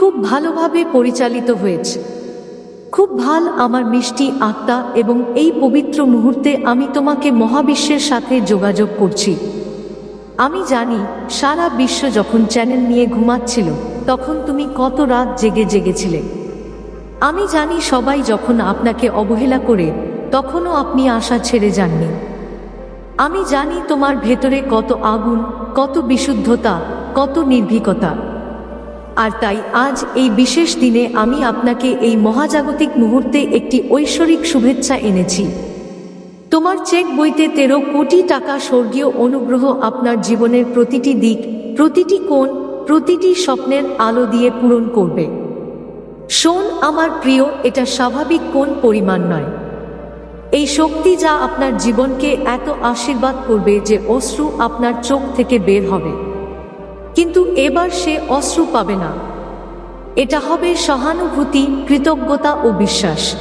খুব ভালোভাবে পরিচালিত হয়েছে। খুব ভালো আমার মিষ্টি আত্মা এবং এই পবিত্র মুহূর্তে আমি তোমাকে মহাবিশ্বের সাথে যোগাযোগ করছি। আমি জানি, সারা বিশ্ব যখন চ্যানেল নিয়ে ঘুমাচ্ছিল, তখন তুমি কত রাত জেগে জেগেছিলে। আমি জানি সবাই যখন আপনাকে অবহেলা করে, তখনও আপনি আশা ছেড়ে যাননি। আমি জানি তোমার ভেতরে কত আগুন, কত বিশুদ্ধতা, কত নির্ভীকতা। আর তাই আজ এই বিশেষ দিনে আমি আপনাকে এই মহাজাগতিক মুহূর্তে একটি ঐশ্বরিক শুভেচ্ছা এনেছি। তোমার চেক বইতে তেরো কোটি টাকা স্বর্গীয় অনুগ্রহ আপনার জীবনের প্রতিটি দিক, প্রতিটি কোণ, প্রতিটি স্বপ্নের আলো দিয়ে পূরণ করবে। শোন আমার প্রিয়, এটা স্বাভাবিক কোন পরিমাণ নয়। এই শক্তি যা আপনার জীবনকে এত আশীর্বাদ করবে যে অশ্রু আপনার চোখ থেকে বের হবে। কিন্তু এবার সে অশ্রু পাবে না। এটা হবে সহানুভূতি, কৃতজ্ঞতা ও বিশ্বাস।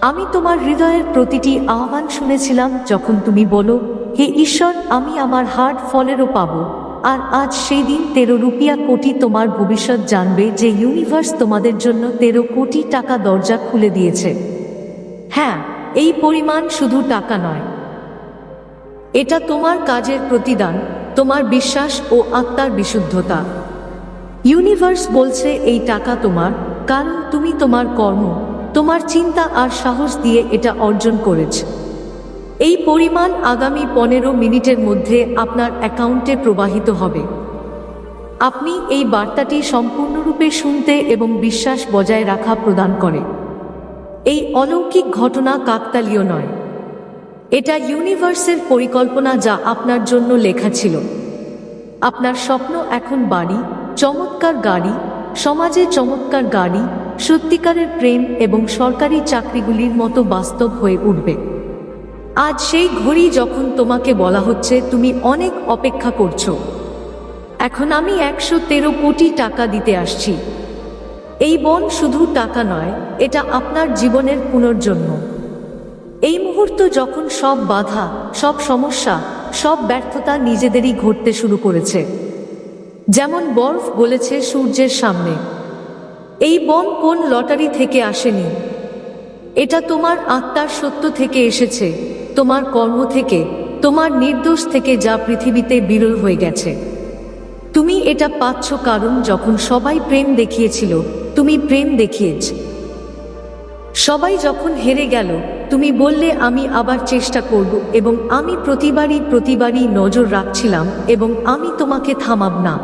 আমি তোমার হৃদয়ের প্রতিটি আহ্বান শুনেছিলাম যখন তুমি বলো, হে ঈশ্বর, আমি আমার হার্ট ফলেরও পাবো। আর আজ সেই দিন তেরো রুপিয়া কোটি তোমার ভবিষ্যৎ জানবে যে ইউনিভার্স তোমাদের জন্য তেরো কোটি টাকা দরজা খুলে দিয়েছে। হ্যাঁ এই পরিমাণ শুধু টাকা নয়। এটা তোমার কাজের প্রতিদান। তোমার বিশ্বাস ও আত্মার বিশুদ্ধতা। ইউনিভার্স বলছে, এই টাকা তোমার, কারণ তুমি তোমার কর্ম, তোমার চিন্তা আর সাহস দিয়ে এটা অর্জন করেছ। এই পরিমাণ আগামী পনেরো মিনিটের মধ্যে আপনার অ্যাকাউন্টে প্রবাহিত হবে। আপনি এই বার্তাটি সম্পূর্ণরূপে শুনতে এবং বিশ্বাস বজায় রাখা প্রদান করে। এই অলৌকিক ঘটনা কাকতালীয় নয়। এটা ইউনিভার্সের পরিকল্পনা যা আপনার জন্য লেখা ছিল। আপনার স্বপ্ন এখন বাড়ি, চমৎকার গাড়ি, সমাজে চমৎকার গাড়ি, সত্যিকারের প্রেম এবং সরকারি চাকরিগুলির মতো বাস্তব হয়ে উঠবে। আজ সেই ঘড়ি যখন তোমাকে বলা হচ্ছে, তুমি অনেক অপেক্ষা করছ। এখন আমি একশো তেরো কোটি টাকা দিতে আসছি। এই বন শুধু টাকা নয়, এটা আপনার জীবনের পুনর্জন্ম। এই মুহূর্ত যখন সব বাধা, সব সমস্যা, সব ব্যর্থতা নিজেদেরই ঘটতে শুরু করেছে। যেমন বরফ গলেছে সূর্যের সামনে। এই বন কোন লটারি থেকে আসেনি? এটা তোমার আত্মার সত্য থেকে এসেছে, তোমার কর্ম থেকে, তোমার নির্দোষ থেকে যা পৃথিবীতে বিরল হয়ে গেছে। তুমি এটা পাচ্ছ কারণ যখন সবাই প্রেম দেখিয়েছিল, তুমি প্রেম দেখিয়েছ। সবাই যখন হেরে গেল, তুমি বললে, আমি আবার চেষ্টা করব এবং আমি প্রতিবারই প্রতিবারই নজর রাখছিলাম এবং আমি তোমাকে থামাব না।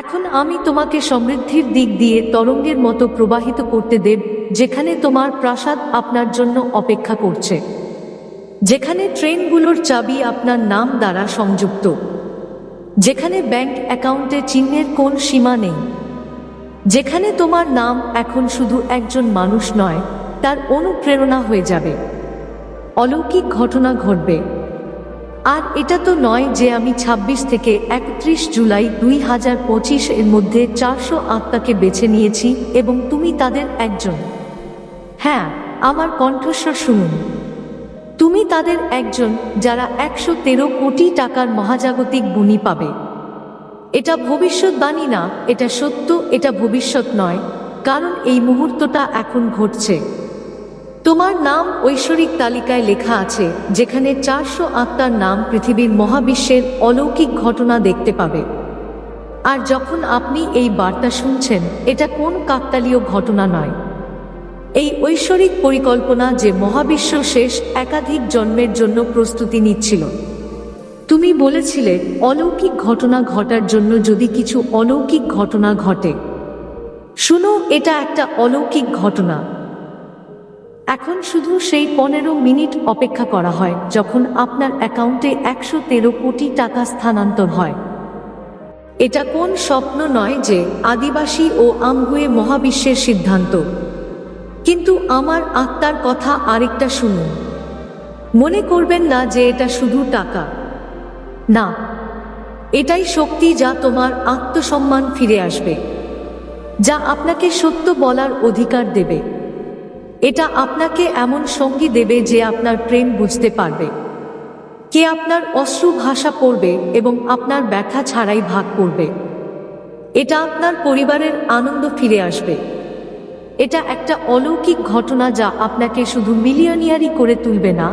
এখন আমি তোমাকে সমৃদ্ধির দিক দিয়ে তরঙ্গের মতো প্রবাহিত করতে দেব, যেখানে তোমার প্রাসাদ আপনার জন্য অপেক্ষা করছে। যেখানে ট্রেনগুলোর চাবি আপনার নাম দ্বারা সংযুক্ত। যেখানে ব্যাংক অ্যাকাউন্টে চিহ্নের কোন সীমা নেই। যেখানে তোমার নাম এখন শুধু একজন মানুষ নয়, তার অনুপ্রেরণা হয়ে যাবে। অলৌকিক ঘটনা ঘটবে। আর এটা তো নয় যে আমি ২৬ থেকে একত্রিশ জুলাই দুই হাজার পঁচিশ এর মধ্যে চারশো আত্মাকে বেছে নিয়েছি এবং তুমি তাদের একজন। হ্যাঁ আমার কণ্ঠস্বর শুনুন। তুমি তাদের একজন যারা একশো তেরো কোটি টাকার মহাজাগতিক গুণী পাবে। এটা ভবিষ্যৎবাণী না, এটা সত্য, এটা ভবিষ্যৎ নয়। কারণ এই মুহূর্তটা এখন ঘটছে। তোমার নাম ঐশ্বরিক তালিকায় লেখা আছে, যেখানে চারশো আত্মার নাম পৃথিবীর মহাবিশ্বের অলৌকিক ঘটনা দেখতে পাবে। আর যখন আপনি এই বার্তা শুনছেন, এটা কোন কাকতালীয় ঘটনা নয়। এই ঐশ্বরিক পরিকল্পনা যে মহাবিশ্ব শেষ একাধিক জন্মের জন্য প্রস্তুতি নিচ্ছিল। তুমি বলেছিলে, অলৌকিক ঘটনা ঘটার জন্য যদি কিছু অলৌকিক ঘটনা ঘটে। শুনো, এটা একটা অলৌকিক ঘটনা। এখন শুধু সেই পনেরো মিনিট অপেক্ষা করা হয়, যখন আপনার অ্যাকাউন্টে একশো তেরো কোটি টাকা স্থানান্তর হয়। এটা কোন স্বপ্ন নয় যে আদিবাসী ও আমগুয়ে মহাবিশ্বের সিদ্ধান্ত। কিন্তু আমার আত্মার কথা আরেকটা শুনুন। মনে করবেন না যে এটা শুধু টাকা। না, এটাই শক্তি যা তোমার আত্মসম্মান ফিরে আসবে, যা আপনাকে সত্য বলার অধিকার দেবে। এটা আপনাকে এমন সঙ্গী দেবে যে আপনার প্রেম বুঝতে পারবে। কে আপনার অশ্রু ভাষা পড়বে এবং আপনার ব্যথা ছাড়াই ভাগ করবে। এটা আপনার পরিবারের আনন্দ ফিরে আসবে। এটা একটা অলৌকিক ঘটনা যা আপনাকে শুধু মিলিয়নিয়ারি করে তুলবে না,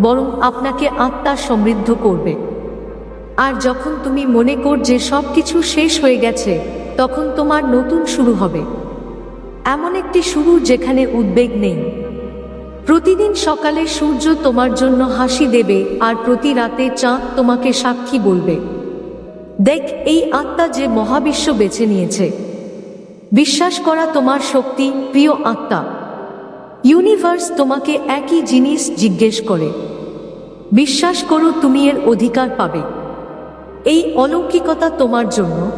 বরং আপনাকে আত্মা সমৃদ্ধ করবে। আর যখন তুমি মনে কর যে সব কিছু শেষ হয়ে গেছে, তখন তোমার নতুন শুরু হবে। এমন একটি শুরু যেখানে উদ্বেগ নেই। প্রতিদিন সকালে সূর্য তোমার জন্য হাসি দেবে আর প্রতি রাতে চাঁদ তোমাকে সাক্ষী বলবে। দেখ, এই আত্মা যে মহাবিশ্ব বেছে নিয়েছে। বিশ্বাস করা তোমার শক্তি, প্রিয় আত্মা। ইউনিভার্স তোমাকে একই জিনিস জিজ্ঞেস করে। বিশ্বাস করো তুমি এর অধিকার পাবে। এই অলৌকিকতা তোমার জন্য।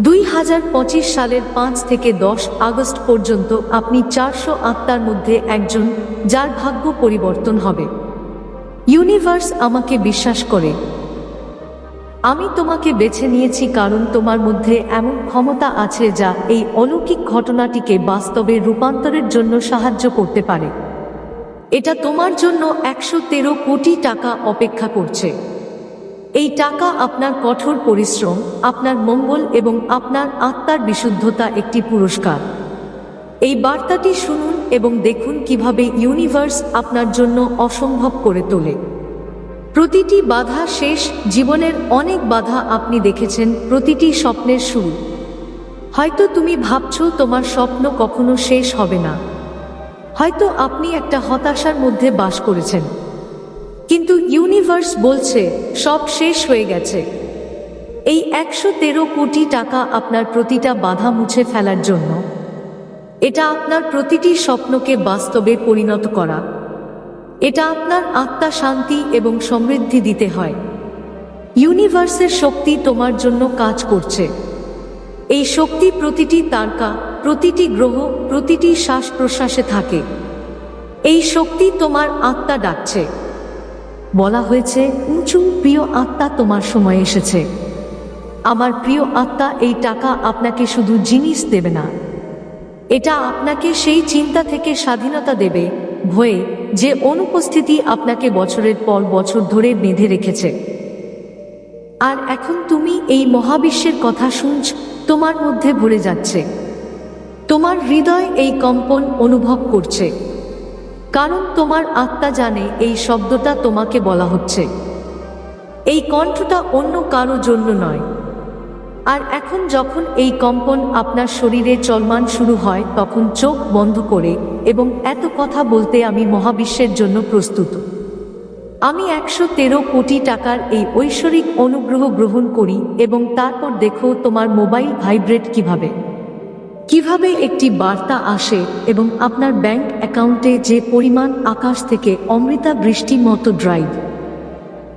দুই হাজার পঁচিশ সালের পাঁচ থেকে দশ আগস্ট পর্যন্ত আপনি চারশো আত্মার মধ্যে একজন, যার ভাগ্য পরিবর্তন হবে। ইউনিভার্স আমাকে বিশ্বাস করে। আমি তোমাকে বেছে নিয়েছি কারণ তোমার মধ্যে এমন ক্ষমতা আছে যা এই অলৌকিক ঘটনাটিকে বাস্তবে রূপান্তরের জন্য সাহায্য করতে পারে। এটা তোমার জন্য একশো তেরো কোটি টাকা অপেক্ষা করছে। এই টাকা আপনার কঠোর পরিশ্রম, আপনার মঙ্গল এবং আপনার আত্মার বিশুদ্ধতা একটি পুরস্কার। এই বার্তাটি শুনুন এবং দেখুন কীভাবে ইউনিভার্স আপনার জন্য অসম্ভব করে তোলে। প্রতিটি বাধা শেষ, জীবনের অনেক বাধা আপনি দেখেছেন প্রতিটি স্বপ্নের শুরু। হয়তো তুমি ভাবছ তোমার স্বপ্ন কখনো শেষ হবে না। হয়তো আপনি একটা হতাশার মধ্যে বাস করেছেন। কিন্তু ইউনিভার্স বলছে, সব শেষ হয়ে গেছে। এই একশো তেরো কোটি টাকা আপনার প্রতিটা বাধা মুছে ফেলার জন্য। এটা আপনার প্রতিটি স্বপ্নকে বাস্তবে পরিণত করা। এটা আপনার আত্মা শান্তি এবং সমৃদ্ধি দিতে হয়। ইউনিভার্সের শক্তি তোমার জন্য কাজ করছে। এই শক্তি প্রতিটি তারকা, প্রতিটি গ্রহ, প্রতিটি শ্বাস প্রশ্বাসে থাকে। এই শক্তি তোমার আত্মা ডাকছে। বলা হয়েছে, উঁচু প্রিয় আত্মা তোমার সময় এসেছে। আমার প্রিয় আত্মা এই টাকা আপনাকে শুধু জিনিস দেবে না। এটা আপনাকে সেই চিন্তা থেকে স্বাধীনতা দেবে, ভয়ে যে অনুপস্থিতি আপনাকে বছরের পর বছর ধরে বেঁধে রেখেছে। আর এখন তুমি এই মহাবিশ্বের কথা শুনছ, তোমার মধ্যে ভরে যাচ্ছে। তোমার হৃদয় এই কম্পন অনুভব করছে। কারণ তোমার আত্মা জানে এই শব্দটা তোমাকে বলা হচ্ছে। এই কণ্ঠটা অন্য কারও জন্য নয়। আর এখন যখন এই কম্পন আপনার শরীরে চলমান শুরু হয়, তখন চোখ বন্ধ করে এবং এত কথা বলতে আমি মহাবিশ্বের জন্য প্রস্তুত। আমি একশো তেরো কোটি টাকার এই ঐশ্বরিক অনুগ্রহ গ্রহণ করি এবং তারপর দেখো তোমার মোবাইল ভাইব্রেট কীভাবে। কীভাবে একটি বার্তা আসে এবং আপনার ব্যাংক অ্যাকাউন্টে যে পরিমাণ আকাশ থেকে অমৃতা বৃষ্টির মতো ড্রাইভ?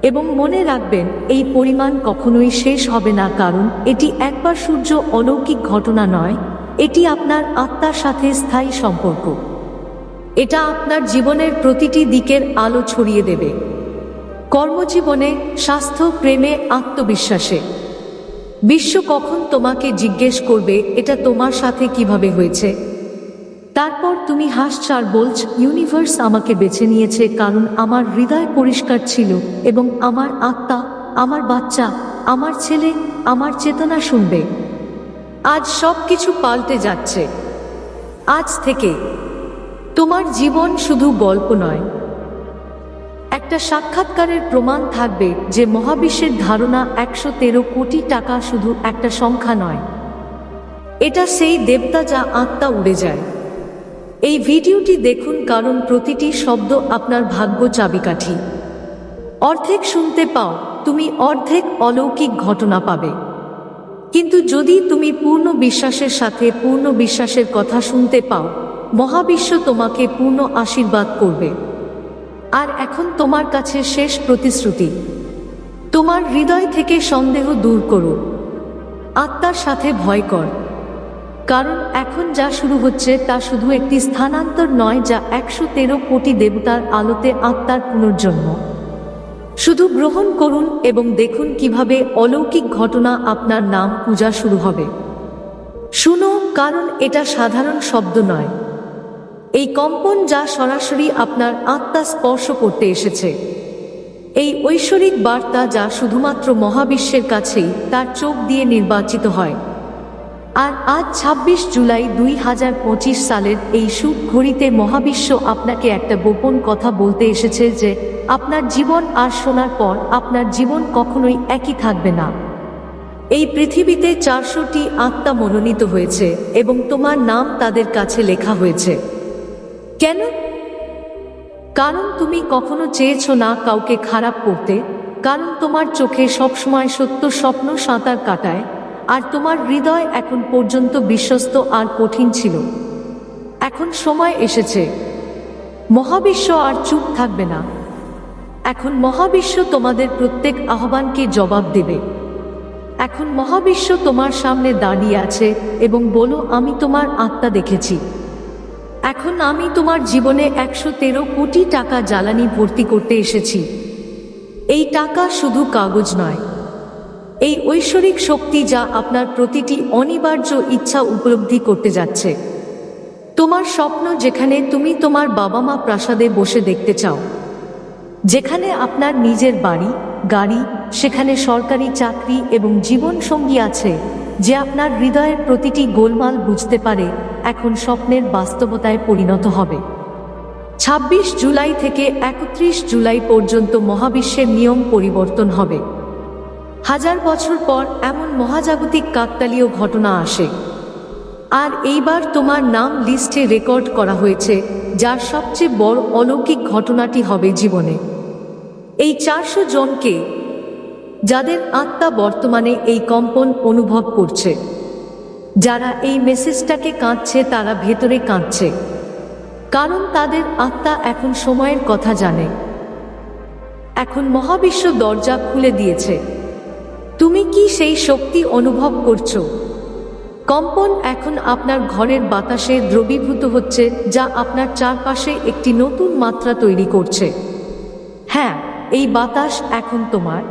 এবং মনে রাখবেন, এই পরিমাণ কখনোই শেষ হবে না, কারণ এটি একবার সূর্য অলৌকিক ঘটনা নয়, এটি আপনার আত্মার সাথে স্থায়ী সম্পর্ক। এটা আপনার জীবনের প্রতিটি দিকের আলো ছড়িয়ে দেবে। কর্মজীবনে স্বাস্থ্য, প্রেমে, আত্মবিশ্বাসে। বিশ্ব কখন তোমাকে জিজ্ঞেস করবে, এটা তোমার সাথে কীভাবে হয়েছে? তারপর তুমি হাসছ আর বলছ, ইউনিভার্স আমাকে বেছে নিয়েছে কারণ আমার হৃদয় পরিষ্কার ছিল এবং আমার আত্মা, আমার বাচ্চা, আমার ছেলে, আমার চেতনা শুনবে। আজ সব কিছু পাল্টে যাচ্ছে। আজ থেকে। তোমার জীবন শুধু গল্প নয়। একটা সাক্ষাৎকারের প্রমাণ থাকবে যে মহাবিশ্বের ধারণা একশো তেরো কোটি টাকা শুধু একটা সংখ্যা নয়। এটা সেই দেবতা যা আত্মা উড়ে যায়। এই ভিডিওটি দেখুন কারণ প্রতিটি শব্দ আপনার ভাগ্য চাবিকাঠি। অর্ধেক শুনতে পাও, তুমি অর্ধেক অলৌকিক ঘটনা পাবে। কিন্তু যদি তুমি পূর্ণ বিশ্বাসের সাথে পূর্ণ বিশ্বাসের কথা শুনতে পাও, মহাবিশ্ব তোমাকে পূর্ণ আশীর্বাদ করবে। আর এখন তোমার কাছে শেষ প্রতিশ্রুতি। তোমার হৃদয় থেকে সন্দেহ দূর করো। আত্মার সাথে ভয় কর। কারণ এখন যা শুরু হচ্ছে তা শুধু একটি স্থানান্তর নয় যা একশো তেরো কোটি দেবতার আলোতে আত্মার পুনর্জন্ম। শুধু গ্রহণ করুন এবং দেখুন কীভাবে অলৌকিক ঘটনা আপনার নাম পূজা শুরু হবে। শুনো, কারণ এটা সাধারণ শব্দ নয়। এই কম্পন যা সরাসরি আপনার আত্মা স্পর্শ করতে এসেছে। এই ঐশ্বরিক বার্তা যা শুধুমাত্র মহাবিশ্বের কাছেই তার চোখ দিয়ে নির্বাচিত হয়। আর আজ ২৬ জুলাই দুই হাজার পঁচিশ সালের এই শুভ ঘড়িতে মহাবিশ্ব আপনাকে একটা গোপন কথা বলতে এসেছে যে আপনার জীবন আর শোনার পর আপনার জীবন কখনোই একই থাকবে না। এই পৃথিবীতে চারশোটি আত্মা মনোনীত হয়েছে এবং তোমার নাম তাদের কাছে লেখা হয়েছে। কেন? কারণ তুমি কখনো চেয়েছো না কাউকে খারাপ করতে, কারণ তোমার চোখে সবসময় সত্য স্বপ্ন সাঁতার কাটায়, আর তোমার হৃদয় এখন পর্যন্ত বিশ্বস্ত আর কঠিন ছিল। এখন সময় এসেছে। মহাবিশ্ব আর চুপ থাকবে না। এখন মহাবিশ্ব তোমাদের প্রত্যেক আহ্বানকে জবাব দেবে। এখন মহাবিশ্ব তোমার সামনে দাঁড়িয়ে আছে এবং বলো, আমি তোমার আত্মা দেখেছি। এখন আমি তোমার জীবনে একশো তেরো কোটি টাকা জ্বালানি ভর্তি করতে এসেছি। এই টাকা শুধু কাগজ নয়। এই ঐশ্বরিক শক্তি যা আপনার প্রতিটি অনিবার্য ইচ্ছা উপলব্ধি করতে যাচ্ছে। তোমার স্বপ্ন যেখানে তুমি তোমার বাবা মা প্রাসাদে বসে দেখতে চাও। যেখানে আপনার নিজের বাড়ি, গাড়ি, সেখানে সরকারি চাকরি এবং জীবন সঙ্গী আছে, যে আপনার হৃদয়ের প্রতিটি গোলমাল বুঝতে পারে এখন স্বপ্নের বাস্তবতায় পরিণত হবে। ২৬ জুলাই থেকে একত্রিশ জুলাই পর্যন্ত মহাবিশ্বের নিয়ম পরিবর্তন হবে। হাজার বছর পর এমন মহাজাগতিক কাকতালীয় ঘটনা আসে। আর এইবার তোমার নাম লিস্টে রেকর্ড করা হয়েছে, যার সবচেয়ে বড় অলৌকিক ঘটনাটি হবে জীবনে। এই চারশো জনকে, যাদের আত্মা বর্তমানে এই কম্পন অনুভব করছে। যারা এই মেসেজটাকে কাঁদছে, তারা ভেতরে কাঁদছে। কারণ তাদের আত্মা এখন সময়ের কথা জানে। এখন মহাবিশ্ব দরজা খুলে দিয়েছে। তুমি কি সেই শক্তি অনুভব করছ? কম্পন এখন আপনার ঘরের বাতাসে দ্রবীভূত হচ্ছে, যা আপনার চারপাশে একটি নতুন মাত্রা তৈরি করছে। হ্যাঁ এই বাতাস এখন তোমার।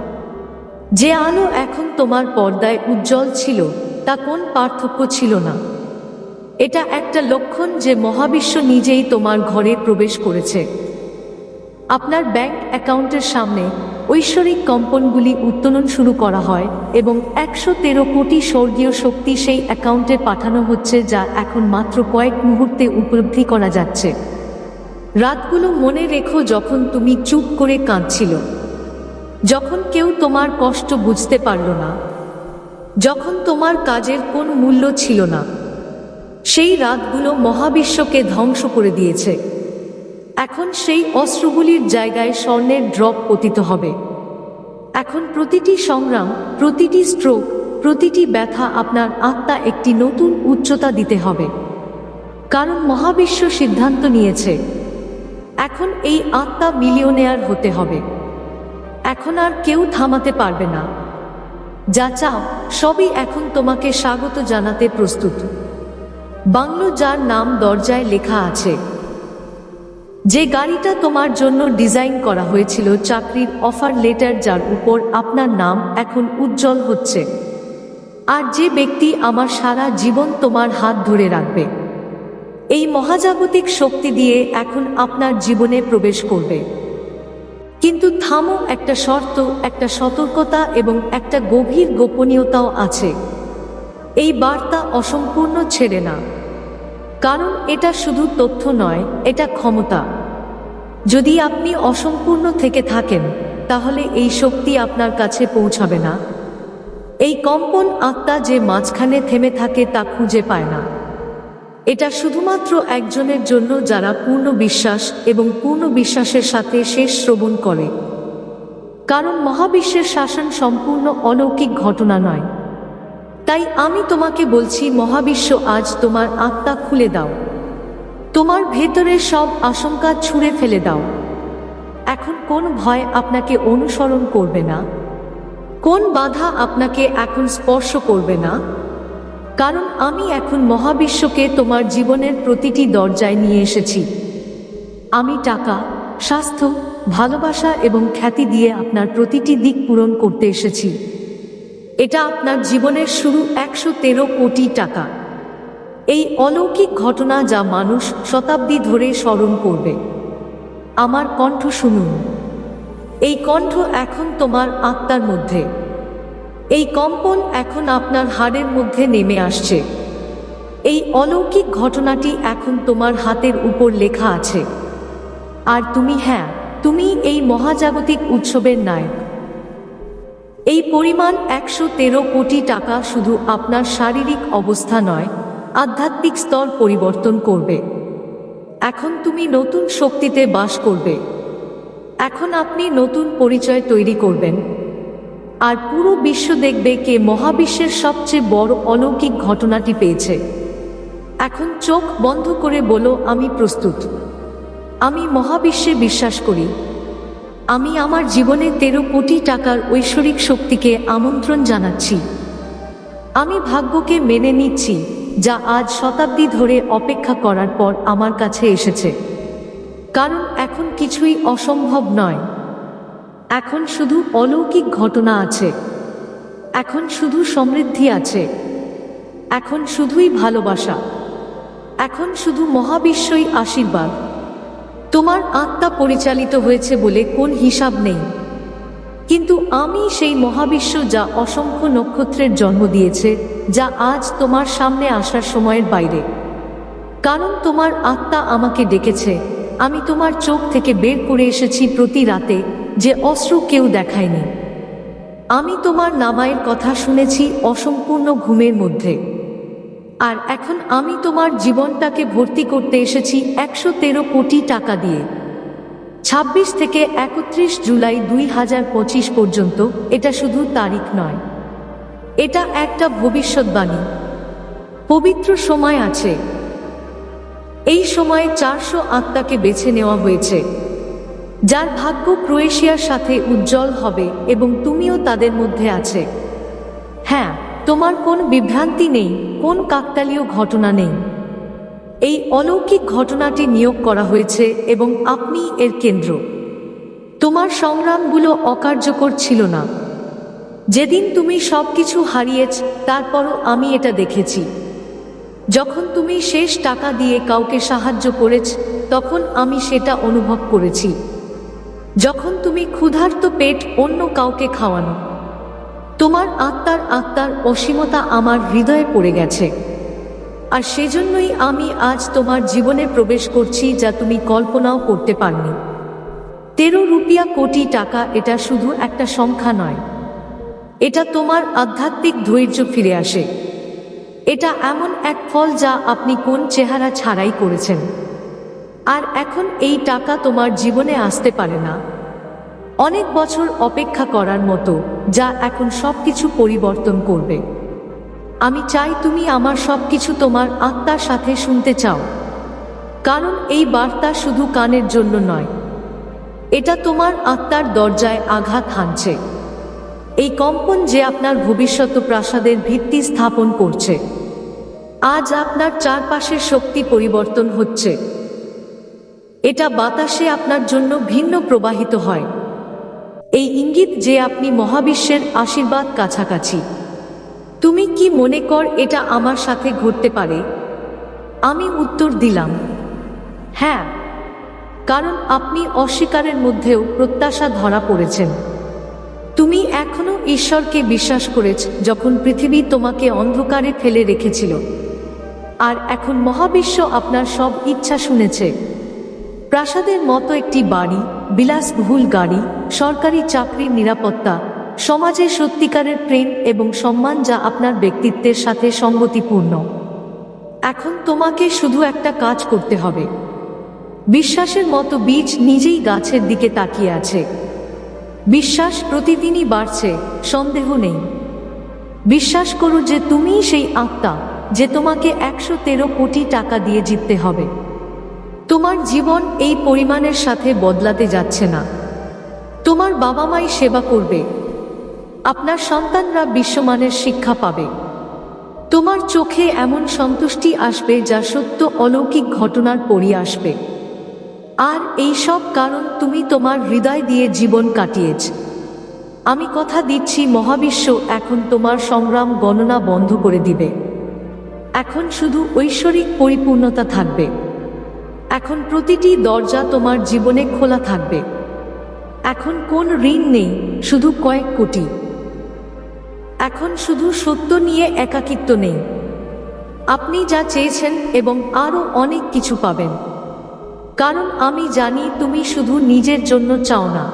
যে আলো এখন তোমার পর্দায় উজ্জ্বল ছিল তা কোন পার্থক্য ছিল না? এটা একটা লক্ষণ যে মহাবিশ্ব নিজেই তোমার ঘরে প্রবেশ করেছে। আপনার ব্যাংক অ্যাকাউন্টের সামনে ঐশ্বরিক কম্পনগুলি উত্তোলন শুরু করা হয় এবং একশো তেরো কোটি স্বর্গীয় শক্তি সেই অ্যাকাউন্টে পাঠানো হচ্ছে যা এখন মাত্র কয়েক মুহূর্তে উপলব্ধি করা যাচ্ছে। রাতগুলো মনে রেখো যখন তুমি চুপ করে কাঁদছিল। যখন কেউ তোমার কষ্ট বুঝতে পারল না যখন তোমার কাজের কোন মূল্য ছিল না, সেই রাতগুলো মহাবিশ্বকে ধ্বংস করে দিয়েছে। এখন সেই অস্ত্রগুলির জায়গায় স্বর্ণের ড্রপ পতিত হবে। এখন প্রতিটি সংগ্রাম, প্রতিটি স্ট্রোক, প্রতিটি ব্যথা আপনার আত্মা একটি নতুন উচ্চতা দিতে হবে। কারণ মহাবিশ্ব সিদ্ধান্ত নিয়েছে, এখন এই আত্মা মিলিয়নেয়ার হতে হবে। এখন আর কেউ থামাতে পারবে না। যা চাও, সবই এখন তোমাকে স্বাগত জানাতে প্রস্তুত। বাংলো যার নাম দরজায় লেখা আছে। যে গাড়িটা তোমার জন্য ডিজাইন করা হয়েছিল, চাকরির অফার লেটার যার উপর আপনার নাম এখন উজ্জ্বল হচ্ছে। আর যে ব্যক্তি আমার সারা জীবন তোমার হাত ধরে রাখবে। এই মহাজাগতিক শক্তি দিয়ে এখন আপনার জীবনে প্রবেশ করবে। কিন্তু থামো, একটা শর্ত, একটা সতর্কতা এবং একটা গভীর গোপনীয়তাও আছে। এই বার্তা অসম্পূর্ণ ছেড়ে না। কারণ এটা শুধু তথ্য নয়, এটা ক্ষমতা। যদি আপনি অসম্পূর্ণ থেকে থাকেন, তাহলে এই শক্তি আপনার কাছে পৌঁছাবে না। এই কম্পন আত্মা যে মাঝখানে থেমে থাকে তা খুঁজে পায় না। এটা শুধুমাত্র একজনের জন্য যারা পূর্ণ বিশ্বাস এবং পূর্ণ বিশ্বাসের সাথে শেষ শ্রবণ করে। কারণ মহাবিশ্বের শাসন সম্পূর্ণ অলৌকিক ঘটনা নয়। তাই আমি তোমাকে বলছি, মহাবিশ্ব আজ তোমার আত্মা খুলে দাও। তোমার ভেতরের সব আশঙ্কা ছুঁড়ে ফেলে দাও। এখন কোন ভয় আপনাকে অনুসরণ করবে না? কোন বাধা আপনাকে এখন স্পর্শ করবে না? কারণ আমি এখন মহাবিশ্বকে তোমার জীবনের প্রতিটি দরজায় নিয়ে এসেছি। আমি টাকা, স্বাস্থ্য, ভালোবাসা এবং খ্যাতি দিয়ে আপনার প্রতিটি দিক পূরণ করতে এসেছি। এটা আপনার জীবনের শুরু একশো তেরো কোটি টাকা। এই অলৌকিক ঘটনা যা মানুষ শতাব্দী ধরে স্মরণ করবে। আমার কণ্ঠ শুনুন। এই কণ্ঠ এখন তোমার আত্মার মধ্যে। এই কম্পন এখন আপনার হাড়ের মধ্যে নেমে আসছে। এই অলৌকিক ঘটনাটি এখন তোমার হাতের উপর লেখা আছে। আর তুমি হ্যাঁ তুমি এই মহাজাগতিক উৎসবের নায়ক। এই পরিমাণ একশো তেরো কোটি টাকা শুধু আপনার শারীরিক অবস্থা নয়, আধ্যাত্মিক স্তর পরিবর্তন করবে। এখন তুমি নতুন শক্তিতে বাস করবে। এখন আপনি নতুন পরিচয় তৈরি করবেন। আর পুরো বিশ্ব দেখবে কে মহাবিশ্বের সবচেয়ে বড় অলৌকিক ঘটনাটি পেয়েছে। এখন চোখ বন্ধ করে বলো, আমি প্রস্তুত। আমি মহাবিশ্বে বিশ্বাস করি। আমি আমার জীবনে তেরো কোটি টাকার ঐশ্বরিক শক্তিকে আমন্ত্রণ জানাচ্ছি। আমি ভাগ্যকে মেনে নিচ্ছি, যা আজ শতাব্দী ধরে অপেক্ষা করার পর আমার কাছে এসেছে। কারণ এখন কিছুই অসম্ভব নয়। এখন শুধু অলৌকিক ঘটনা আছে। এখন শুধু সমৃদ্ধি আছে। এখন শুধুই ভালোবাসা। এখন শুধু মহাবিশ্বই আশীর্বাদ। তোমার আত্মা পরিচালিত হয়েছে বলে কোন হিসাব নেই। কিন্তু আমি সেই মহাবিশ্ব যা অসংখ্য নক্ষত্রের জন্ম দিয়েছে, যা আজ তোমার সামনে আসার সময়ের বাইরে। কারণ তোমার আত্মা আমাকে ডেকেছে। আমি তোমার চোখ থেকে বের করে এসেছি প্রতি রাতে, যে অশ্রু কেউ দেখায়নি। আমি তোমার নামায়ের কথা শুনেছি অসম্পূর্ণ ঘুমের মধ্যে। আর এখন আমি তোমার জীবনটাকে ভর্তি করতে এসেছি একশো তেরো কোটি টাকা দিয়ে। ছাব্বিশ থেকে একত্রিশ জুলাই দুই হাজার পঁচিশ পর্যন্ত এটা শুধু তারিখ নয়। এটা একটা ভবিষ্যৎবাণী। পবিত্র সময় আছে। এই সময়ে চারশো আত্মাকে বেছে নেওয়া হয়েছে। যার ভাগ্য ক্রোয়েশিয়ার সাথে উজ্জ্বল হবে এবং তুমিও তাদের মধ্যে আছে। হ্যাঁ তোমার কোন বিভ্রান্তি নেই, কোন কাকতালীয় ঘটনা নেই। এই অলৌকিক ঘটনাটি নিয়োগ করা হয়েছে এবং আপনি এর কেন্দ্র। তোমার সংগ্রামগুলো অকার্যকর ছিল না। যেদিন তুমি সব কিছু হারিয়েছ, তারপরও আমি এটা দেখেছি। যখন তুমি শেষ টাকা দিয়ে কাউকে সাহায্য করেছ, তখন আমি সেটা অনুভব করেছি। যখন তুমি ক্ষুধার্ত পেট অন্য কাউকে খাওয়ানো, তোমার আত্মার আত্মার অসীমতা আমার হৃদয়ে পড়ে গেছে। আর সেজন্যই আমি আজ তোমার জীবনে প্রবেশ করছি যা তুমি কল্পনাও করতে পারনি। তেরো রুপিয়া কোটি টাকা এটা শুধু একটা সংখ্যা নয়। এটা তোমার আধ্যাত্মিক ধৈর্য ফিরে আসে। এটা এমন এক ফল যা আপনি কোন চেহারা ছাড়াই করেছেন। আর এখন এই টাকা তোমার জীবনে আসতে পারে না। অনেক বছর অপেক্ষা করার মতো, যা এখন সব কিছু পরিবর্তন করবে। আমি চাই তুমি আমার সব কিছু তোমার আত্মার সাথে শুনতে চাও। কারণ এই বার্তা শুধু কানের জন্য নয়, এটা তোমার আত্মার দরজায় আঘাত হানছে। এই কম্পন যে আপনার ভবিষ্যৎ প্রাসাদের ভিত্তি স্থাপন করছে। আজ আপনার চারপাশের শক্তি পরিবর্তন হচ্ছে। এটা বাতাসে আপনার জন্য ভিন্ন প্রবাহিত হয়। এই ইঙ্গিত যে আপনি মহাবিশ্বের আশীর্বাদ কাছাকাছি। তুমি কি মনে কর এটা আমার সাথে ঘটতে পারে? আমি উত্তর দিলাম হ্যাঁ কারণ আপনি অস্বীকারের মধ্যেও প্রত্যাশা ধরা পড়েছেন। তুমি এখনও ঈশ্বরকে বিশ্বাস করেছ, যখন পৃথিবী তোমাকে অন্ধকারে ফেলে রেখেছিল। আর এখন মহাবিশ্ব আপনার সব ইচ্ছা শুনেছে। প্রাসাদের মতো একটি বাড়ি, বিলাসবহুল গাড়ি, সরকারি চাকরির নিরাপত্তা, সমাজে সত্যিকারের প্রেম এবং সম্মান যা আপনার ব্যক্তিত্বের সাথে সঙ্গতিপূর্ণ। এখন তোমাকে শুধু একটা কাজ করতে হবে। বিশ্বাসের মতো বীজ নিজেই গাছের দিকে তাকিয়ে আছে। বিশ্বাস প্রতিদিনই বাড়ছে, সন্দেহ নেই। বিশ্বাস করো যে তুমিই সেই আত্মা যে তোমাকে একশো তেরো কোটি টাকা দিয়ে জিততে হবে। তোমার জীবন এই পরিমাণের সাথে বদলাতে যাচ্ছে না। তোমার বাবা মাই সেবা করবে। আপনার সন্তানরা বিশ্বমানের শিক্ষা পাবে। তোমার চোখে এমন সন্তুষ্টি আসবে যা সত্য অলৌকিক ঘটনার পড়ি আসবে। আর এই সব কারণ তুমি তোমার হৃদয় দিয়ে জীবন কাটিয়েছ। আমি কথা দিচ্ছি মহাবিশ্ব এখন তোমার সংগ্রাম গণনা বন্ধ করে দিবে। এখন শুধু ঐশ্বরিক পরিপূর্ণতা থাকবে। এখন প্রতিটি দরজা তোমার জীবনে খোলা থাকবে। এখন কোন ঋণ নেই, শুধু কয়েক কোটি। এখন শুধু সত্য নিয়ে একাকিত্ব নেই। আপনি যা চেয়েছেন এবং আরও অনেক কিছু পাবেন। কারণ আমি জানি তুমি শুধু নিজের জন্য চাও না।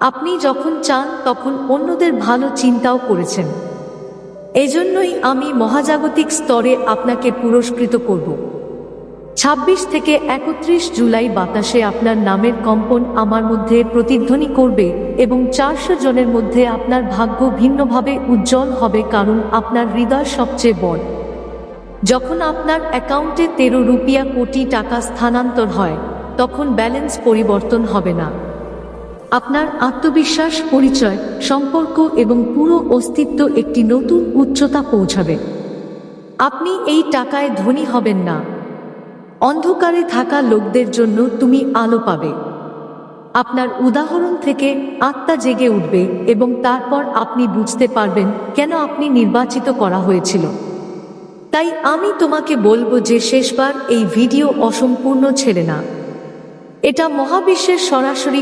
আপনি যখন চান, তখন অন্যদের ভালো চিন্তাও করেছেন। এজন্যই আমি মহাজাগতিক স্তরে আপনাকে পুরস্কৃত করব। ছাব্বিশ থেকে একত্রিশ জুলাই বাতাসে আপনার নামের কম্পন আমার মধ্যে প্রতিধ্বনি করবে এবং চারশো জনের মধ্যে আপনার ভাগ্য ভিন্নভাবে উজ্জ্বল হবে কারণ আপনার হৃদয় সবচেয়ে বড়। যখন আপনার অ্যাকাউন্টে তেরো রুপিয়া কোটি টাকা স্থানান্তর হয়, তখন ব্যালেন্স পরিবর্তন হবে না। আপনার আত্মবিশ্বাস, পরিচয়, সম্পর্ক এবং পুরো অস্তিত্ব একটি নতুন উচ্চতা পৌঁছাবে। আপনি এই টাকায় ধনী হবেন না। অন্ধকারে থাকা লোকদের জন্য তুমি আলো পাবে। আপনার উদাহরণ থেকে আত্মা জেগে উঠবে এবং তারপর আপনি বুঝতে পারবেন কেন আপনি নির্বাচিত করা হয়েছিল। তাই আমি তোমাকে বলব যে শেষবার এই ভিডিও অসম্পূর্ণ ছেড়ে না। এটা মহাবিশ্বের সরাসরি